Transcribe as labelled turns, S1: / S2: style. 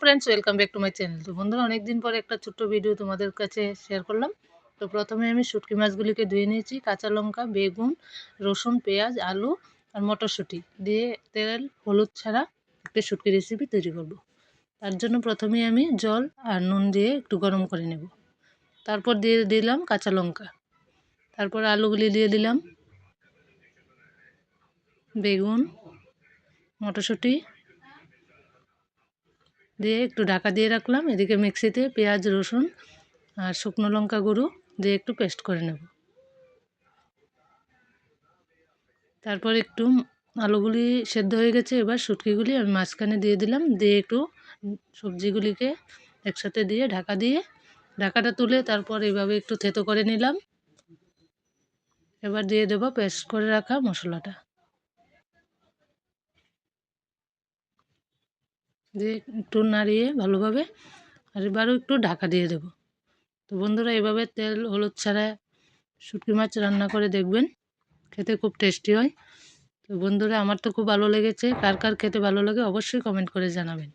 S1: Friends welcome back to my channel তো বন্ধুরা অনেক দিন পরে একটা ছোট্ট ভিডিও তোমাদের কাছে শেয়ার করলাম। তো প্রথমে আমি শুটকি মাছগুলিকে ধুয়ে নিয়েছি, কাঁচা লঙ্কা, বেগুন, রসুন, পেঁয়াজ, আলু আর মটরশুঁটি দিয়ে তেল, হলুদ ছাড়া একটা শুটকি রেসিপি তৈরি করব। তার জন্য প্রথমে আমি জল আর নুন দিয়ে একটু গরম করে নেব। তারপর দিয়ে দিলাম কাঁচা লঙ্কা। তারপর আলুগুলি দিয়ে দিলাম, বেগুন, মটরশুঁটি দিয়ে একটু ঢাকা দিয়ে রাখলাম। এদিকে মিক্সিতে পেঁয়াজ, রসুন আর শুকনো লঙ্কা গুঁড়ো দিয়ে একটু পেস্ট করে নেব। তারপর একটু আলুগুলি সেদ্ধ হয়ে গেছে। এবার শুটকিগুলি আমি মাঝখানে দিয়ে দিলাম। দিয়ে একটু সবজিগুলিকে একসাথে দিয়ে ঢাকা দিয়ে, ঢাকাটা তুলে তারপর এইভাবে একটু থেতো করে নিলাম। এবার দিয়ে দেবো পেস্ট করে রাখা মশলাটা। দিয়ে একটু নাড়িয়ে ভালোভাবে আর এবারও একটু ঢাকা দিয়ে দেব। তো বন্ধুরা, এভাবে তেল, হলুদ ছাড়া শুটকি মাছ রান্না করে দেখবেন। খেতে খুব টেস্টি হয়। তো বন্ধুরা, আমার তো খুব ভালো লেগেছে। কার কার খেতে ভালো লাগে অবশ্যই কমেন্ট করে জানাবেন।